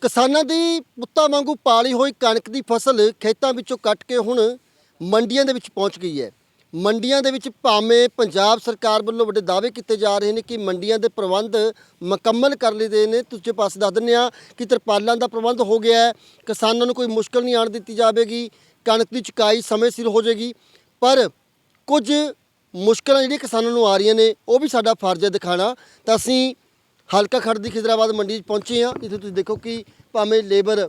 ਕਿਸਾਨਾਂ ਦੀ ਪੁੱਤਾਂ ਵਾਂਗੂ ਪਾਲੀ ਹੋਈ ਕਣਕ ਦੀ ਫਸਲ ਖੇਤਾਂ ਵਿੱਚੋਂ ਕੱਟ ਕੇ ਹੁਣ ਮੰਡੀਆਂ ਦੇ ਵਿੱਚ ਪਹੁੰਚ ਗਈ ਹੈ। ਮੰਡੀਆਂ ਦੇ ਵਿੱਚ ਭਾਵੇਂ ਪੰਜਾਬ ਸਰਕਾਰ ਵੱਲੋਂ ਵੱਡੇ ਦਾਅਵੇ ਕੀਤੇ ਜਾ ਰਹੇ ਨੇ ਕਿ ਮੰਡੀਆਂ ਦੇ ਪ੍ਰਬੰਧ ਮੁਕੰਮਲ ਕਰ ਲਏ ਗਏ ਨੇ। ਦੂਜੇ ਪਾਸੇ ਦੱਸ ਦਿੰਦੇ ਆ ਕਿ ਤਰਪਾਲਾਂ ਦਾ ਪ੍ਰਬੰਧ ਹੋ ਗਿਆ ਹੈ। ਕਿਸਾਨਾਂ ਨੂੰ ਕੋਈ ਮੁਸ਼ਕਲ ਨਹੀਂ ਆਣ ਦਿੱਤੀ ਜਾਵੇਗੀ। ਕਣਕ ਦੀ ਚੁਕਾਈ ਸਮੇਂ ਸਿਰ ਹੋ ਜਾਏਗੀ। ਪਰ ਕੁਝ ਮੁਸ਼ਕਲਾਂ ਜਿਹੜੀਆਂ ਕਿਸਾਨਾਂ ਨੂੰ ਆ ਰਹੀਆਂ ਨੇ, ਉਹ ਵੀ ਸਾਡਾ ਫਰਜ਼ ਹੈ ਦਿਖਾਣਾ ਤਾਂ ਅਸੀਂ ਹਲਕਾ ਖੜ ਦੀ ਖਿਦਰਾਬਾਦ ਮੰਡੀ 'ਚ ਪਹੁੰਚੇ ਆ ਜਿੱਥੇ ਤੁਸੀਂ ਦੇਖੋ ਕਿ ਭਾਵੇਂ ਲੇਬਰ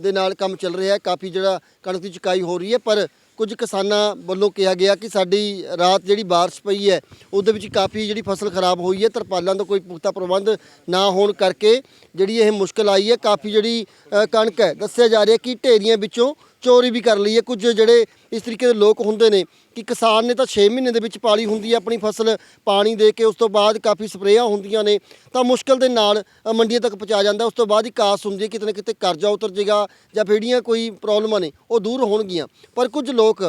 ਦੇ ਨਾਲ ਕੰਮ ਚੱਲ ਰਿਹਾ ਹੈ, ਕਾਫੀ ਜਿਹੜਾ ਕਣਕ ਦੀ ਚੁਕਾਈ ਹੋ ਰਹੀ ਹੈ, ਪਰ ਕੁਝ ਕਿਸਾਨਾਂ ਵੱਲੋਂ ਕਿਹਾ ਗਿਆ ਕਿ ਸਾਡੀ ਰਾਤ ਜਿਹੜੀ ਬਾਰਿਸ਼ ਪਈ ਹੈ, ਉਹਦੇ ਵਿੱਚ ਕਾਫੀ ਜਿਹੜੀ ਫਸਲ ਖਰਾਬ ਹੋਈ ਹੈ, ਤਰਪਾਲਾਂ ਦਾ ਕੋਈ ਪੁਖਤਾ ਪ੍ਰਬੰਧ ਨਾ ਹੋਣ ਕਰਕੇ ਜਿਹੜੀ ਇਹ ਮੁਸ਼ਕਲ ਆਈ ਹੈ, ਕਾਫੀ ਜਿਹੜੀ ਕਣਕ ਹੈ। ਦੱਸਿਆ ਜਾ ਰਿਹਾ ਕਿ ਢੇਰੀਆਂ ਵਿੱਚੋਂ ਚੋਰੀ ਵੀ ਕਰ ਲਈ ਹੈ। ਕੁਝ ਜਿਹੜੇ ਇਸ ਤਰੀਕੇ ਦੇ ਲੋਕ ਹੁੰਦੇ ਨੇ ਕਿ ਕਿਸਾਨ ਨੇ ਤਾਂ 6 ਮਹੀਨੇ ਦੇ ਵਿੱਚ ਪਾਲੀ ਹੁੰਦੀ ਹੈ ਆਪਣੀ ਫਸਲ ਪਾਣੀ ਦੇ ਕੇ, ਉਸ ਤੋਂ ਬਾਅਦ ਕਾਫੀ ਸਪਰੇਆਂ ਹੁੰਦੀਆਂ ਨੇ। ਤਾਂ ਮੁਸ਼ਕਲ ਦੇ ਨਾਲ ਮੰਡੀਆਂ ਤੱਕ ਪਹੁੰਚਾ ਜਾਂਦਾ। ਉਸ ਤੋਂ ਬਾਅਦ ਹੀ ਕਾਸ ਹੁੰਦੀ ਹੈ, ਕਿਤੇ ਨਾ ਕਿਤੇ ਕਰਜ਼ਾ ਉਤਰ ਜਾਏਗਾ ਜਾਂ ਜਿਹੜੀਆਂ ਕੋਈ ਪ੍ਰੋਬਲਮਾਂ ਨੇ, ਉਹ ਦੂਰ ਹੋਣਗੀਆਂ। ਪਰ ਕੁਝ ਲੋਕ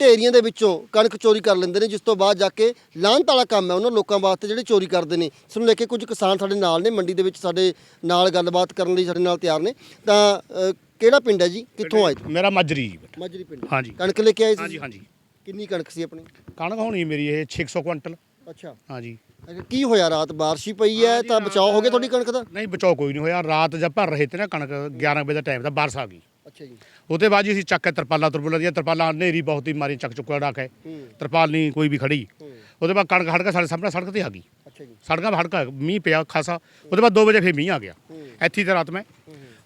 ਢੇਰੀਆਂ ਦੇ ਵਿੱਚੋਂ ਕਣਕ ਚੋਰੀ ਕਰ ਲੈਂਦੇ ਨੇ ਜਿਸ ਤੋਂ ਬਾਅਦ ਜਾ ਕੇ ਲਾਹਨਤ ਵਾਲਾ ਕੰਮ ਹੈ ਉਹਨਾਂ ਲੋਕਾਂ ਵਾਸਤੇ ਜਿਹੜੇ ਚੋਰੀ ਕਰਦੇ ਨੇ। ਇਸ ਨੂੰ ਲੈ ਕੇ ਕੁਝ ਕਿਸਾਨ ਸਾਡੇ ਨਾਲ ਨੇ ਮੰਡੀ ਦੇ ਵਿੱਚ ਸਾਡੇ ਨਾਲ ਗੱਲਬਾਤ ਕਰਨ ਲਈ ਸਾਡੇ ਨਾਲ ਤਿਆਰ ਨੇ। ਤਾਂ ਕਿਹੜਾ ਪਿੰਡ ਹੈ ਜੀ? ਕਿੱਥੋਂ ਆਏ ਮੇਰਾ ਮਾਜਰੀ। ਮਾਜਰੀ ਪਿੰਡ। ਹਾਂਜੀ। ਕਣਕ ਲੈ ਕੇ ਆਏ ਸੀ? ਹਾਂਜੀ ਹਾਂਜੀ। ਕਿੰਨੀ ਕਣਕ ਸੀ ਆਪਣੀ? ਕਣਕ ਹੋਣੀ ਮੇਰੀ ਇਹ 600 ਕੁਇੰਟਲ। ਅੱਛਾ। ਹਾਂਜੀ। ਕੀ ਹੋਇਆ? ਰਾਤ ਬਾਰਿਸ਼ ਹੀ ਪਈ ਹੈ ਤਾਂ ਬਚਾਓ ਹੋ ਗਿਆ ਤੁਹਾਡੀ ਕਣਕ ਦਾ? ਨਹੀਂ ਬਚਾਓ ਕੋਈ ਨਹੀਂ ਹੋਇਆ। ਰਾਤ ਜਦ ਭਰ ਰਹੇ ਤੇ ਨਾ ਕਣਕ 11 ਵਜੇ ਦਾ ਟਾਈਮ ਦਾ ਬਾਰਿਸ਼ ਆ ਗਈ। ਅੱਛਾ ਜੀ। ਉਹਦੇ ਬਾਅਦ ਜੀ ਅਸੀਂ ਚੱਕ ਕੇ ਤਰਪਾਲਾਂ ਤਰਪਾਲਾਂ ਦੀਆਂ ਤਰਪਾਲਾਂ ਹਨੇਰੀ ਬਹੁਤ ਹੀ ਮਾਰੀ ਚੱਕ ਚੁੱਕਾ ਡਾ ਕੇ। ਹੂੰ। ਤਰਪਾਲ ਨਹੀਂ ਕੋਈ ਵੀ ਖੜੀ। ਉਹਦੇ ਬਾਅਦ ਕਣਕ ਹੜਕਾ ਸਾਡੇ ਸਾਹਮਣੇ ਸੜਕ ਤੇ ਆ ਗਈ। ਅੱਛਾ ਜੀ। ਸੜਕਾਂ ਹੜਕਾ ਮੀਂਹ ਪਿਆ ਖਾਸਾ। ਉਹਦੇ ਬਾਅਦ 2 ਵਜੇ ਫੇਰ ਮੀਂਹ ਆ ਗਿਆ। ਇੱਥੇ ਤੇ ਰਾਤ ਮੈਂ।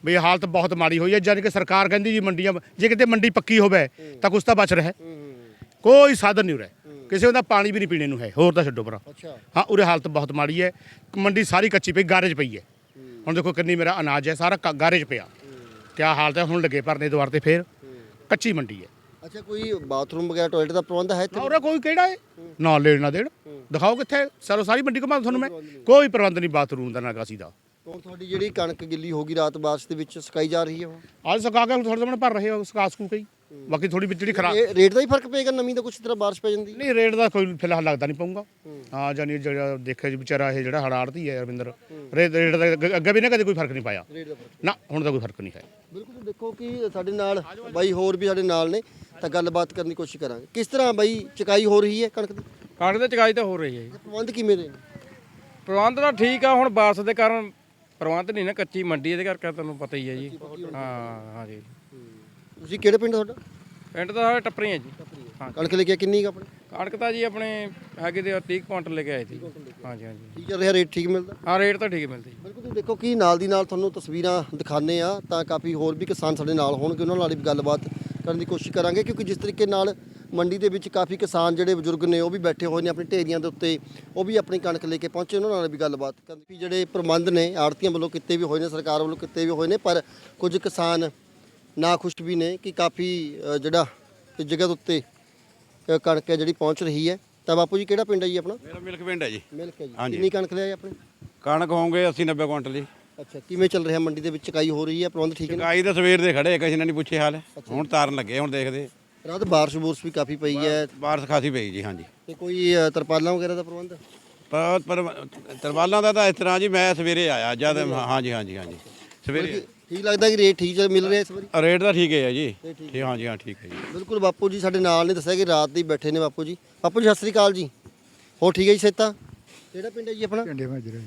ਵੀ ਇਹ ਹਾਲਤ ਬਹੁਤ ਮਾੜੀ ਹੋਈ ਹੈ। ਜਦ ਕਿ ਸਰਕਾਰ ਕਹਿੰਦੀ ਜੀ ਮੰਡੀਆਂ ਜੇ ਕਿਤੇ ਮੰਡੀ ਪੱਕੀ ਹੋਵੇ ਤਾਂ ਕੁਛ ਤਾਂ ਬਚ ਰਿਹਾ। ਹੂੰ ਕੋਈ ਸਾਧਨ ਨਹੀਂ ਉਰੇ। ਕਿਸੇ ਦਾ ਪਾਣੀ ਵੀ ਨਹੀਂ ਪੀਣੇ ਨੂੰ ਹੈ। ਹੋਰ ਤਾਂ ਛੱਡੋ ਪਰਾਂ ਅੱਛਾ। ਹਾਂ ਉਰੇ ਹਾਲਤ ਬਹੁਤ ਮਾੜੀ ਹੈ। ਮੰਡੀ ਸਾਰੀ ਕੱਚੀ ਪਈ ਗਾਰੇ 'ਚ ਪਈ ਹੈ। ਹੂੰ। ਹੁਣ ਦੇਖੋ ਕਿੰਨੀ ਮੇਰਾ ਅਨਾਜ ਹੈ। ਸਾਰਾ ਕ- ਗਾਰੇ 'ਚ ਪਿਆ। ਕਿਆ ਹਾਲਤ ਹੈ ਹੁਣ ਲੱਗੇ ਭਰਨੇ ਦੁਆਰ ਤੇ ਫੇਰ ਕੱਚੀ ਮੰਡੀ ਹੈ। ਅੱਛਾ ਕੋਈ ਬਾਥਰੂਮ ਵਗੈਰਾ ਟਾਇਲਟ ਦਾ ਪ੍ਰਬੰਧ ਹੈ ਇੱਥੇ? ਉਰੇ ਕੋਈ ਕਿਹੜਾ ਹੈ? ਨਾ ਲੈਣ ਨਾ ਦੇਣ। ਦਿਖਾਓ ਕਿੱਥੇ ਸਰੋ ਸਾਰੀ ਮੰਡੀ ਘੁਮਾ ਤੁਹਾਨੂੰ ਮੈਂ। ਕੋਈ ਪ੍ਰਬੰਧ ਨਹੀਂ। ਬਾਥਰੂਮ ਦਾ ਨਾ ਕਾਸੀ ਦਾ। ਹੁਣ ਤੁਹਾਡੀ ਜਿਹੜੀ ਕਣਕ ਗਿੱਲੀ ਹੋ ਗਈ ਰਾਤ ਬਾਰਿਸ਼ ਦੇ ਵਿੱਚ ਸੁਕਾਈ ਜਾ ਰਹੀ ਹੈ ਉਹ? ਅੱਜ ਸਕਾ ਕੇ ਹੁਣ ਥੋੜੇ ਸਾਹਮਣੇ ਭਰ ਰਹੇ ਹੋ ਸਕਾ ਸਕੂ ਕਈ ਬਾਕੀ ਥੋੜੀ ਵਿੱਚ ਜਿਹੜੀ ਖਰਾਬ ਇਹ ਰੇਟ ਦਾ ਹੀ ਫ਼ਰਕ ਪਏਗਾ ਨਵੀਂ ਦਾ ਕੁਛ ਤਰ੍ਹਾਂ ਬਾਰਿਸ਼ ਪੈ ਜਾਂਦੀ? ਨਹੀਂ ਰੇਟ ਦਾ ਕੋਈ ਫਿਲਹਾਲ ਲੱਗਦਾ ਨਹੀਂ ਪਊਗਾ। ਹਾਂ। ਜਾਨੀ ਜਿਹੜਾ ਦੇਖਿਆ ਜੀ ਵਿਚਾਰਾ ਇਹ ਜਿਹੜਾ ਹੜਾੜਤੀ ਹੈ ਅਰਵਿੰਦਰ ਰੇਟ ਰੇਟ ਦਾ ਅੱਗੇ- ਅੱਗੇ ਵੀ ਨਾ ਕਦੇ ਕੋਈ ਫ਼ਰਕ ਨਹੀਂ ਪਾਇਆ। ਰੇਟ ਦਾ ਫ਼ਰਕ ਨਾ ਹੁਣ ਤਾਂ ਕੋਈ ਫ਼ਰਕ ਨਹੀਂ ਹੈ। ਬਿਲਕੁਲ ਤੁਸੀਂ ਦੇਖੋ ਕਿ ਸਾਡੇ ਨਾਲ ਬਾਈ ਹੋਰ ਵੀ ਸਾਡੇ ਨਾਲ ਨੇ ਤਾਂ ਗੱਲਬਾਤ ਕਰਨ ਦੀ ਕੋਸ਼ਿਸ਼ ਕਰਾਂਗੇ। ਕਿਸ ਤਰ੍ਹਾਂ ਬਾਈ ਚੁਕਾਈ ਹੋ ਰਹੀ ਹੈ ਕਣਕ ਦੀ? ਕਣਕ ਦੀ ਚਕਾਈ ਤਾਂ ਹੋ ਰਹੀ ਹੈ ਜੀ। ਪ੍ਰਬੰਧ ਕਿਵੇਂ ਦੇ ਨੇ? ਪ੍ਰਬੰਧ ਤਾਂ ਠੀਕ ਆ ਹੁਣ ਬਾਰਿਸ਼ ਦੇ ਕਾਰਨ ਪ੍ਰਬੰਧ ਨਹੀਂ ਨਾ ਕੱਚੀ ਮੰਡੀ ਇਹਦੇ ਕਰਕੇ ਤੁਹਾਨੂੰ ਪਤਾ ਹੀ ਹੈ ਜੀ। ਹਾਂ ਹਾਂ ਜੀ ਤੁਸੀਂ ਕਿਹੜੇ ਪਿੰਡ ਤੁਹਾਡਾ? ਪਿੰਡ ਤਾਂ ਸਾਰੇ ਟੱਪਰੀ ਹੈ ਜੀ। ਹਾਂ। ਕਣਕ ਲੈ ਕੇ ਕਿੰਨੀ ਕੁ ਆਪਣੀ? ਕਣਕ ਤਾਂ ਜੀ ਆਪਣੇ ਹੈਗੇ ਦੇ 30 ਕੁਇੰਟਲ ਲੈ ਕੇ ਆਏ ਸੀ। ਹਾਂਜੀ ਹਾਂਜੀ। ਠੀਕ ਚੱਲ ਰਿਹਾ ਰੇਟ ਠੀਕ ਮਿਲਦਾ? ਹਾਂ ਰੇਟ ਤਾਂ ਠੀਕ ਮਿਲਦੀ ਬਿਲਕੁਲ ਤੁਸੀਂ ਦੇਖੋ ਕਿ ਨਾਲ ਦੀ ਨਾਲ ਤੁਹਾਨੂੰ ਤਸਵੀਰਾਂ ਦਿਖਾਣੇ ਆ ਤਾਂ ਕਾਫੀ ਹੋਰ ਵੀ ਕਿਸਾਨ ਸਾਡੇ ਨਾਲ ਹੋਣਗੇ ਉਹਨਾਂ ਨਾਲ ਵੀ ਗੱਲਬਾਤ ਕਰਨ ਦੀ ਕੋਸ਼ਿਸ਼ ਕਰਾਂਗੇ ਕਿਉਂਕਿ ਜਿਸ ਤਰੀਕੇ ਨਾਲ ਮੰਡੀ ਦੇ ਵਿੱਚ ਕਾਫੀ ਕਿਸਾਨ ਜਿਹੜੇ ਬਜ਼ੁਰਗ ਨੇ ਉਹ ਵੀ ਬੈਠੇ ਹੋਏ ਨੇ ਆਪਣੀ ਢੇਰੀਆਂ ਦੇ ਉੱਤੇ ਉਹ ਵੀ ਆਪਣੀ ਕਣਕ ਲੈ ਕੇ ਪਹੁੰਚੇ ਉਹਨਾਂ ਨਾਲ ਵੀ ਗੱਲਬਾਤ ਕਰਨ ਦੀ। ਜਿਹੜੇ ਪ੍ਰਬੰਧ ਨੇ ਆੜਤੀਆਂ ਵੱਲੋਂ ਕੀਤੇ ਵੀ ਹੋਏ ਨੇ ਸਰਕਾਰ ਵੱਲੋਂ ਕੀਤੇ ਵੀ ਹੋਏ ਨੇ ਪਰ ਕੁਝ ਕਿਸਾਨ ਨਾਖੁਸ਼ ਵੀ ਨੇ ਕਿ ਕਾਫੀ ਅ, ਜਿਹੜਾ ਇਸ ਜਗ੍ਹਾ ਦੇ ਉੱਤੇ ਅ, ਕਣਕ ਹੈ ਜਿਹੜੀ ਪਹੁੰਚ ਰਹੀ ਹੈ। ਤਾਂ ਬਾਪੂ ਜੀ ਕਿਹੜਾ ਪਿੰਡ ਹੈ ਜੀ ਆਪਣਾ? ਮੇਰਾ ਮਿਲਕ ਪਿੰਡ ਹੈ ਜੀ। ਮਿਲਕ ਹੈ ਜੀ। ਹਾਂਜੀ। ਕਿੰਨੀ ਕਣਕ ਲਿਆਏ ਆਪਣੇ? ਕਣਕ ਹੋਣਗੇ 80 90 ਕੁਇੰਟਲ ਜੀ। ਅੱਛਾ ਕਿਵੇਂ ਚੱਲ ਰਿਹਾ ਮੰਡੀ ਦੇ ਵਿੱਚ? ਚਕਾਈ ਹੋ ਰਹੀ ਹੈ ਪ੍ਰਬੰਧ ਠੀਕ ਨੇ? ਚਕਾਈ ਤਾਂ ਸਵੇਰ ਦੇ ਖੜੇ ਕਿਸੇ ਨੇ ਨਹੀਂ ਪੁੱਛੇ ਹਾਲ। ਹੁਣ ਤਾਰਨ ਲੱਗੇ ਹੁਣ ਦੇਖਦੇ। ਰਾਤ ਬਾਰਿਸ਼ ਬੂਰਸ਼ ਵੀ ਕਾਫੀ ਪਈ ਹੈ। ਬਾਰਿਸ਼ ਖਾਸੀ ਪਈ ਜੀ ਹਾਂਜੀ। ਤੇ ਕੋਈ ਅ, ਤਰਪਾਲਾਂ ਵਗੈਰਾ ਦਾ ਪ੍ਰਬੰਧ? ਪਰ ਪਰ ਤਰਵਾਲਾਂ ਦਾ ਤਾਂ ਇਸ ਤਰ੍ਹਾਂ ਜੀ ਮੈਂ ਸਵੇਰੇ ਆਇਆ ਜਦ ਹਾਂਜੀ ਹਾਂਜੀ ਹਾਂਜੀ। ਸਵੇਰੇ ਠੀਕ ਲੱਗਦਾ ਕਿ ਰੇਟ ਠੀਕ ਚੱਲ ਮਿਲ ਰਿਹਾ ਇਸ ਵਾਰੀ? ਰੇਟ ਤਾਂ ਠੀਕ ਹੈ ਜੀ। ਠੀਕ ਹਾਂਜੀ ਹਾਂ ਠੀਕ ਹੈ ਜੀ। ਬਿਲਕੁਲ ਬਾਪੂ ਜੀ ਸਾਡੇ ਨਾਲ ਨੇ ਦੱਸਿਆ ਕਿ ਰਾਤ ਦੇ ਹੀ ਬੈਠੇ ਨੇ ਬਾਪੂ ਜੀ। ਬਾਪੂ ਜੀ ਸਤਿ ਸ੍ਰੀ ਅਕਾਲ ਜੀ। ਹੋ ਠੀਕ ਹੈ ਜੀ ਸੇਤਾ ਕਿਹੜਾ ਪਿੰਡ ਹੈ ਜੀ ਆਪਣਾ? ਝੰਡੇ ਮਾਜਰਾ ਜੀ।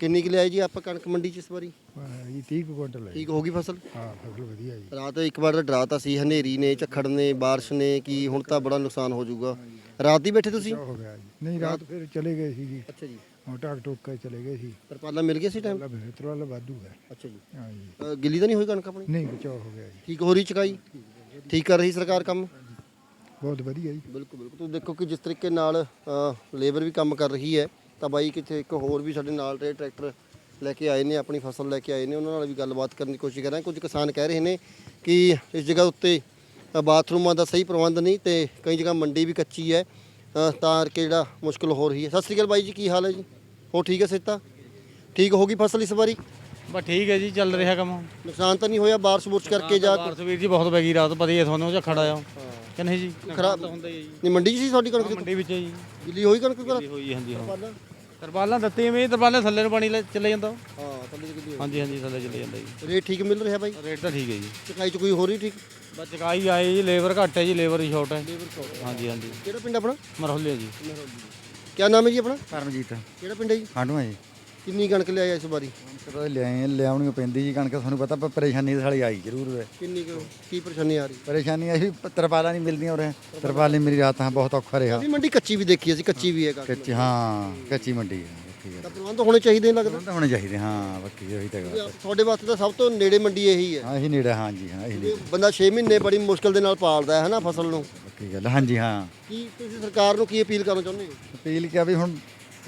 ਕਿੰਨੀ ਕਿ ਲਿਆਏ ਜੀ ਆਪਾਂ ਕਣਕ ਮੰਡੀ 'ਚ ਇਸ ਵਾਰੀ? ਵਾਹ ਜੀ 30 ਕੁ ਕੁਇੰਟਲ ਹੈ ਜੀ। ਠੀਕ ਹੋ ਗਈ ਫਸਲ? ਹਾਂ ਫਸਲ ਵਧੀਆ ਜੀ। ਰਾਤ ਇੱਕ ਵਾਰ ਦਾ ਡਰਾਤਾ ਸੀ ਹਨੇਰੀ ਨੇ ਝੱਖੜ ਨੇ ਬਾਰਿਸ਼ ਨੇ ਕਿ ਹੁਣ ਤਾਂ ਬੜਾ ਨੁਕਸਾਨ ਹੋ ਜਾਊਗਾ। ਰਾਤ ਹੀ ਬੈਠੇ ਤੁਸੀਂ? ਹੋ ਗਿਆ ਜੀ। ਨਹੀਂ ਰਾਤ ਫਿਰ ਚਲੇ ਗਏ ਸੀ ਜੀ। ਅੱਛਾ ਜੀ। ਟਾਕ ਟੋਕ ਕੇ ਚਲੇ ਗਏ ਸੀ। ਤਰਪਾਲਾਂ ਮਿਲ ਗਿਆ ਸੀ ਟਾਈਮ ਅੱਲਾ ਬਿਹਤਰ ਵਾਲਾ ਵਾਧੂ ਹੈ। ਅੱਛਾ ਜੀ। ਹਾਂ ਜੀ। ਅ, ਗਿੱਲੀ ਤਾਂ ਨਹੀਂ ਹੋਈ ਕਣਕ ਆਪਣੀ? ਨਹੀਂ ਬਚਾਅ ਹੋ ਗਿਆ ਜੀ। ਠੀਕ ਹੋ ਰਹੀ ਚਕਾਈ? ਠੀਕ ਕਰ ਰਹੀ ਸਰਕਾਰ ਕੰਮ? ਬਹੁਤ ਵਧੀਆ ਜੀ। ਬਿਲਕੁਲ ਬਿਲਕੁਲ। ਤੁਸੀਂ ਦੇਖੋ ਕਿ ਜਿਸ ਤਰੀਕੇ ਨਾਲ ਲੇਬਰ ਵੀ ਕੰਮ ਕਰ ਰਹੀ ਹੈ ਤਾਂ ਬਾਈ ਕਿਥੇ ਇੱਕ ਹੋਰ ਵੀ ਸਾਡੇ ਨਾਲ ਦੇ ਟਰੈਕਟਰ ਲੈ ਕੇ ਆਏ ਨੇ ਆਪਣੀ ਫਸਲ ਲੈ ਕੇ ਆਏ ਨੇ ਉਹਨਾਂ ਨਾਲ ਵੀ ਗੱਲਬਾਤ ਕਰਨ ਦੀ ਕੋਸ਼ਿਸ਼ ਕਰਾਂਗੇ ਕੁਝ ਕਿਸਾਨ ਕਹਿ ਰਹੇ ਨੇ ਕਿ ਇਸ ਜਗ੍ਹਾ ਉੱਤੇ ਅ, ਬਾਥਰੂਮਾਂ ਦਾ ਸਹੀ ਪ੍ਰਬੰਧ ਨਹੀਂ ਤੇ ਕਈ ਜਗ੍ਹਾ ਮੰਡੀ ਵੀ ਕੱਚੀ ਹੈ ਅ, ਤਾਂ ਕਰਕੇ ਜਿਹੜਾ ਮੁਸ਼ਕਲ ਹੋ ਰਹੀ ਹੈ। ਸਤਿ ਸ੍ਰੀ ਅਕਾਲ ਬਾਈ ਜੀ ਕੀ ਹਾਲ ਹੈ ਜੀ? ਹੋ ਠੀਕ ਹੈ ਸਿੱਤਾ ਠੀਕ ਹੋ ਗਈ ਫਸਲ ਇਸ ਵਾਰੀ? ਬਸ ਠੀਕ ਹੈ ਜੀ ਚੱਲ ਰਿਹਾ ਕੰਮ। ਨੁਕਸਾਨ ਤਾਂ ਨਹੀਂ ਹੋਇਆ ਬਾਰਿਸ਼ ਬੁਰਸ਼ ਕਰਕੇ ਜਾ ਬਾਰਸ ਵੀਰ ਜੀ ਬਹੁਤ ਪੈ ਗਈ ਰਾਤ ਪਤਾ ਹੀ ਹੈ ਤੁਹਾਨੂੰ ਉਹ ਖੜਾ ਆ ਕਿ ਨਹੀਂ ਜੀ? ਖਰਾਬ ਹੁੰਦਾ ਹੀ ਜੀ। ਨਹੀਂ ਮੰਡੀ 'ਚ ਸੀ ਤੁਹਾਡੀ ਕਣਕ ਮੰਡੀ ਵਿੱਚ ਹੈ ਜੀ। ਗਿੱਲੀ ਹੋਈ ਕਣਕ ਵਗੈਰਾ ਹੋਈ ਹਾਂਜੀ ਹਾਂ। ਤਰਪਾਲਾਂ? ਦਿੱਤੀਆਂ ਵੀ ਤਰਪਾਲਾਂ ਥੱਲੇ ਨੂੰ ਪਾਣੀ ਚਲੇ ਜਾਂਦਾ। ਹਾਂ ਥੱਲੇ ਕਿੰਨੀ ਹਾਂਜੀ ਹਾਂਜੀ ਥੱਲੇ ਚਲੇ ਜਾਂਦਾ ਜੀ। ਰੇਟ ਠੀਕ ਮਿਲ ਰਿਹਾ ਬਾਈ? ਰੇਟ ਤਾਂ ਠੀਕ ਹੈ ਜੀ। ਚਕਾਈ ਚ ਕੋਈ ਹੋ ਰਹੀ ਠੀਕ? ਬਸ ਚਕਾਈ ਆਏ ਜੀ ਲੇਬਰ ਘੱਟ ਹੈ ਜੀ ਲੇਬਰ ਹੀ। ਸ਼ਾਰਟ ਹੈ। ਹਾਂਜੀ ਹਾਂਜੀ। ਕਿਹੜਾ ਪਿੰਡ ਆਪਣਾ? ਮਰਹੁਲੇ ਜੀ। ਕੀ ਨਾਮ ਹੈ ਜੀ ਆਪਣਾ? ਕਰਮਜੀਤ ਕਿਹੜਾ ਪਿੰਡ ਹੈ ਜੀ? ਖਾਂਡੂਆਂ ਜੀ। ਕਿੰਨੀ ਕਣਕ ਲਿਆਇਆ ਇਸ ਵਾਰੀ? ਕਦੋਂ ਲਿਆਏ ਆ, ਲਿਆਉਣੀ ਪੈਂਦੀ ਜੀ ਕਣਕ ਤੁਹਾਨੂੰ ਪਤਾ ਪਰ ਪਰੇਸ਼ਾਨੀ ਤਾਂ ਸਾਲੀ ਆਈ ਜ਼ਰੂਰ। ਹੈ ਕਿੰਨੀ ਕੁ ਕੀ ਪਰੇਸ਼ਾਨੀ ਆ ਰਹੀ? ਪਰੇਸ਼ਾਨੀ ਆਈ ਵੀ ਤਰਪਾਲਾਂ ਨਹੀਂ ਮਿਲਦੀਆਂ ਉਰੇ। ਤਰਪਾਲ ਨਹੀਂ ਮੇਰੀ ਰਾਤਾਂ ਬਹੁਤ ਔਖਾ ਰਿਹਾ। ਵੀ ਮੰਡੀ ਕੱਚੀ ਵੀ ਦੇਖੀ ਅਸੀਂ ਕੱਚੀ ਵੀ ਹੈ ਕਾਫੀ ਕੱਚੀ ਹਾਂ ਕੱਚੀ ਮੰਡੀ ਹੈ ਤਾਂ ਪ੍ਰਬੰਧ ਹੋਣੇ ਚਾਹੀਦੇ ਨੇ ਲੱਗਦਾ? ਤਾਂ ਹੋਣੇ ਚਾਹੀਦੇ ਹਾਂ ਪੱਕੀ ਉਹੀ ਤਾਂ ਗੱਲ ਹੈ। ਤੁਹਾਡੇ ਵਾਸਤੇ ਤਾਂ ਸਭ ਤੋਂ ਨੇੜੇ ਮੰਡੀ ਇਹੀ ਹੈ। ਹਾਂ ਇਹੀ ਨੇੜੇ ਹਾਂ ਜੀ ਹਾਂ ਇਹੀ ਨੇੜੇ। ਬੰਦਾ 6 ਮਹੀਨੇ ਬੜੀ ਮੁਸ਼ਕਲ ਦੇ ਨਾਲ ਪਾਲਦਾ ਹੈ ਨਾ ਫਸਲ ਨੂੰ। ਪੱਕੀ ਗੱਲ ਹਾਂਜੀ ਹਾਂ। ਕੀ ਤੁਸੀਂ ਸਰਕਾਰ ਨੂੰ ਕੀ ਅਪੀਲ ਕਰਨਾ ਚਾਹੁੰਦੇ ਹੋ? ਅਪੀਲ ਕਿਹਾ ਵੀ ਹੁਣ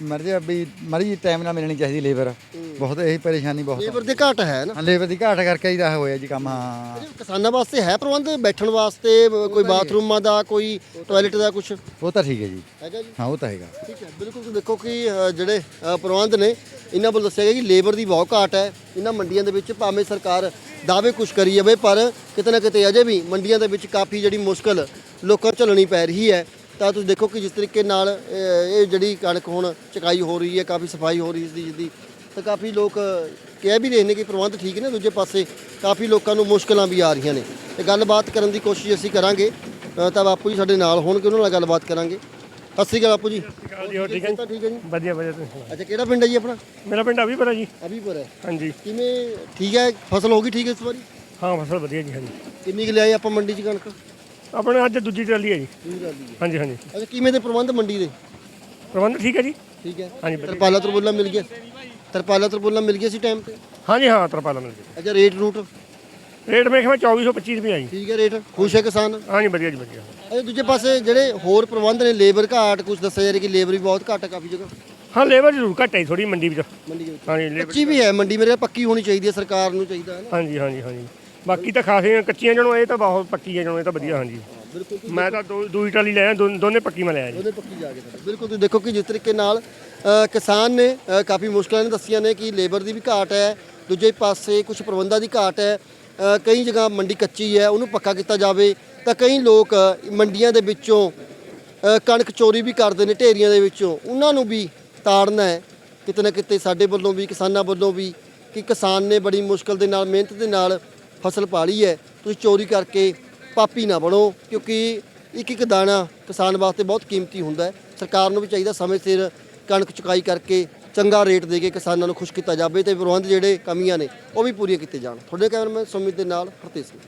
ਮਰਜ਼ੀ ਵੀ ਮਰਜ਼ੀ ਟਾਈਮ ਨਾਲ ਮਿਲਣੀ ਚਾਹੀਦੀ ਲੇਬਰ ਬਹੁਤ ਇਹੀ ਪਰੇਸ਼ਾਨੀ ਬਹੁਤ ਲੇਬਰ ਦੇ ਘਾਟ ਹੈ ਨਾ। ਲੇਬਰ ਦੀ ਘਾਟ ਕਰਕੇ ਹੀ ਤਾਂ ਹੋਇਆ ਜੀ ਕੰਮ ਹਾਂ। ਕਿਸਾਨਾਂ ਵਾਸਤੇ ਹੈ ਪ੍ਰਬੰਧ? ਬੈਠਣ ਵਾਸਤੇ ਕੋਈ ਬਾਥਰੂਮਾਂ ਦਾ ਕੋਈ ਟਾਇਲਟ ਦਾ ਕੁਝ ਉਹ ਤਾਂ ਠੀਕ ਹੈ ਜੀ। ਹੈਗਾ ਜੀ। ਹਾਂ ਉਹ ਤਾਂ ਹੈਗਾ। ਠੀਕ ਹੈ ਬਿਲਕੁਲ ਤੁਸੀਂ ਦੇਖੋ ਕਿ ਜਿਹੜੇ ਪ੍ਰਬੰਧ ਨੇ ਇਹਨਾਂ ਵੱਲ ਦੱਸਿਆ ਗਿਆ ਕਿ ਲੇਬਰ ਦੀ ਬਹੁਤ ਘਾਟ ਹੈ। ਇਹਨਾਂ ਮੰਡੀਆਂ ਦੇ ਵਿੱਚ ਭਾਵੇਂ ਸਰਕਾਰ ਦਾਅਵੇ ਕੁਝ ਕਰੀ ਜਾਵੇ ਪਰ ਕਿਤੇ ਨਾ ਕਿਤੇ ਅਜੇ ਵੀ ਮੰਡੀਆਂ ਦੇ ਵਿੱਚ ਕਾਫੀ ਜਿਹੜੀ ਮੁਸ਼ਕਲ ਲੋਕਾਂ ਨੂੰ ਝੱਲਣੀ ਪੈ ਰਹੀ ਹੈ ਤਾਂ ਤੁਸੀਂ ਦੇਖੋ ਕਿ ਜਿਸ ਤਰੀਕੇ ਨਾਲ ਇਹ ਜਿਹੜੀ ਕਣਕ ਹੁਣ ਚਕਾਈ ਹੋ ਰਹੀ ਹੈ ਕਾਫੀ ਸਫ਼ਾਈ ਹੋ ਰਹੀ ਇਸ ਦੀ ਜਿੱਦੀ ਤਾਂ ਕਾਫੀ ਲੋਕ ਕਹਿ ਵੀ ਰਹੇ ਨੇ ਕਿ ਪ੍ਰਬੰਧ ਠੀਕ ਨੇ ਦੂਜੇ ਪਾਸੇ ਕਾਫੀ ਲੋਕਾਂ ਨੂੰ ਮੁਸ਼ਕਲਾਂ ਵੀ ਆ ਰਹੀਆਂ ਨੇ। ਤੇ ਗੱਲਬਾਤ ਕਰਨ ਦੀ ਕੋਸ਼ਿਸ਼ ਅਸੀਂ ਕਰਾਂਗੇ ਤਾਂ ਬਾਪੂ ਜੀ ਸਾਡੇ ਨਾਲ ਹੋਣਗੇ ਉਹਨਾਂ ਨਾਲ ਗੱਲਬਾਤ ਕਰਾਂਗੇ। ਸਤਿ ਸ਼੍ਰੀ ਅਕਾਲ ਬਾਪੂ ਜੀ। ਠੀਕ ਹੈ? ਠੀਕ ਹੈ ਜੀ? ਵਧੀਆ ਵਧੀਆ ਤੁਸੀਂ ਅੱਛਾ ਕਿਹੜਾ ਪਿੰਡ ਹੈ ਜੀ ਆਪਣਾ? ਮੇਰਾ ਪਿੰਡ ਅਭੀਪੁਰਾ ਜੀ। ਅਭੀਪੁਰ ਹੈ। ਹਾਂਜੀ। ਕਿਵੇਂ ਠੀਕ ਹੈ? ਫਸਲ ਹੋ ਗਈ ਠੀਕ ਹੈ ਇਸ ਵਾਰੀ? ਹਾਂ ਫਸਲ ਵਧੀਆ ਜੀ ਹਾਂਜੀ। ਕਿੰਨੀ ਕੁ ਲਿਆਏ ਆਪਾਂ ਮੰਡੀ 'ਚ ਕਣਕ? ਆਪਣੇ ਅੱਜ ਦੂਜੀ ਟਰਾਲੀ ਹੈ ਜੀ। ਹਾਂਜੀ ਹਾਂਜੀ। ਅੱਛਾ ਕਿਵੇਂ ਦੇ ਪ੍ਰਬੰਧ ਮੰਡੀ ਦੇ? ਪ੍ਰਬੰਧ ਠੀਕ ਹੈ ਜੀ। ਠੀਕ ਹੈ। ਹਾਂਜੀ ਵਧੀਆ। ਤਰਪਾਲਾ ਤਰਪੁਲਾ ਮਿਲ ਗਿਆ ਤਰਪਾਲਾ ਤਰਪੁਲਾ ਮਿਲ ਗਿਆ ਸੀ ਟਾਈਮ ਤੇ? ਹਾਂਜੀ ਹਾਂ ਤਰਪਾਲਾ ਮਿਲ ਗਈ ਅੱਛਾ ਰੇਟ ਰੂਟ? ਰੇਟ ਮੇਰੇ ਖਿਆਲ 2425 ਰੁਪਏ ਆਈ। ਠੀਕ ਹੈ ਰੇਟ? ਖੁਸ਼ ਹੈ ਕਿਸਾਨ? ਹਾਂਜੀ ਵਧੀਆ ਜੀ ਵਧੀਆ। ਅੱਛਾ ਦੂਜੇ ਪਾਸੇ ਜਿਹੜੇ ਹੋਰ ਪ੍ਰਬੰਧ ਨੇ ਲੇਬਰ ਘਾਟ ਕੁਝ ਦੱਸਿਆ ਜਾ ਰਿਹਾ ਕਿ ਲੇਬਰ ਵੀ ਬਹੁਤ ਘੱਟ ਹੈ ਕਾਫੀ ਜਗ੍ਹਾ? ਹਾਂ ਲੇਬਰ ਜ਼ਰੂਰ ਘੱਟ ਹੈ ਥੋੜੀ ਮੰਡੀ ਵਿੱਚ। ਮੰਡੀ ਦੇ ਵਿੱਚ। ਹਾਂਜੀ ਲੇਬਰ ਕੱਚੀ ਵੀ ਹੈ ਮੰਡੀ ਮੇਰੇ ਪੱਕੀ ਹੋਣੀ ਚਾਹੀਦੀ ਹੈ ਸਰਕਾਰ ਨੂੰ ਚਾਹੀਦਾ ਹੈ ਨਾ। ਹਾਂਜੀ ਹਾਂਜੀ ਹਾਂਜੀ। ਬਾਕੀ ਤਾਂ ਖਾਸੀਆਂ ਕੱਚੀਆਂ ਜਣੋ ਇਹ ਤਾਂ ਬਹੁਤ ਪੱਕੀ ਹੈ ਜਣੋ ਇਹ ਤਾਂ ਵਧੀਆ ਹਾਂਜੀ। ਬਿਲਕੁਲ ਮੈਂ ਤਾਂ ਦੋ ਦੂਜੀ ਟਰਾਲੀ ਲਿਆ ਦੋ- ਦੋਨੇ ਪੱਕੀ ਮੈਂ ਲਿਆ ਜੀ। ਉਹਦੇ ਪੱਕੀ ਜਾ ਕੇ। ਬਿਲਕੁਲ ਤੁਸੀਂ ਦੇਖੋ ਕਿ ਜਿਸ ਤਰੀਕੇ ਨਾਲ ਅ, ਕਿਸਾਨ ਨੇ ਅ, ਕਾਫੀ ਮੁਸ਼ਕਲਾਂ ਨੇ ਦੱਸੀਆਂ ਨੇ ਕਿ ਲੇਬਰ ਦੀ ਵੀ ਘਾਟ ਹੈ ਦੂਜੇ ਪਾਸੇ ਕੁਝ ਪ੍ਰਬੰਧਾਂ ਦੀ ਘਾਟ ਹੈ ਅ, ਕਈ ਜਗ੍ਹਾ ਮੰਡੀ ਕੱਚੀ ਹੈ ਉਹਨੂੰ ਪੱਕਾ ਕੀਤਾ ਜਾਵੇ ਤਾਂ ਕਈ ਲੋਕ ਅ, ਮੰਡੀਆਂ ਦੇ ਵਿੱਚੋਂ ਅ, ਕਣਕ ਚੋਰੀ ਵੀ ਕਰਦੇ ਨੇ ਢੇਰੀਆਂ ਦੇ ਵਿੱਚੋਂ। ਉਹਨਾਂ ਨੂੰ ਵੀ ਤਾੜਨਾ ਹੈ ਕਿਤੇ ਨਾ ਕਿਤੇ ਸਾਡੇ ਵੱਲੋਂ ਵੀ ਕਿਸਾਨਾਂ ਵੱਲੋਂ ਵੀ ਕਿ ਕਿਸਾਨ ਨੇ ਬੜੀ ਮੁਸ਼ਕਲ ਦੇ ਨਾਲ ਮਿਹਨਤ ਦੇ ਨਾਲ ਫਸਲ ਪਾਲੀ ਹੈ, ਤੁਸੀਂ ਚੋਰੀ ਕਰਕੇ ਪਾਪੀ ਨਾ ਬਣੋ, ਕਿਉਂਕਿ ਇੱਕ ਇੱਕ ਦਾਣਾ ਕਿਸਾਨ ਵਾਸਤੇ ਬਹੁਤ ਕੀਮਤੀ ਹੁੰਦਾ ਹੈ। ਸਰਕਾਰ ਨੂੰ ਵੀ ਚਾਹੀਦਾ ਸਮੇਂ ਸਿਰ ਕਣਕ ਚੁਕਾਈ ਕਰਕੇ ਚੰਗਾ ਰੇਟ ਦੇ ਕੇ ਕਿਸਾਨਾਂ ਨੂੰ ਖੁਸ਼ ਕੀਤਾ ਜਾਵੇ ਤੇ ਪ੍ਰਬੰਧ ਜਿਹੜੇ ਕਮੀਆਂ ਨੇ, ਉਹ ਵੀ ਪੂਰੀਆਂ ਕੀਤੇ ਜਾਣ। ਤੁਹਾਡੇ ਕੈਮਰਾਮੈਨ ਸੁਮਿਤ ਦੇ ਨਾਲ ਹਰਤੇਜ ਸਿੰਘ।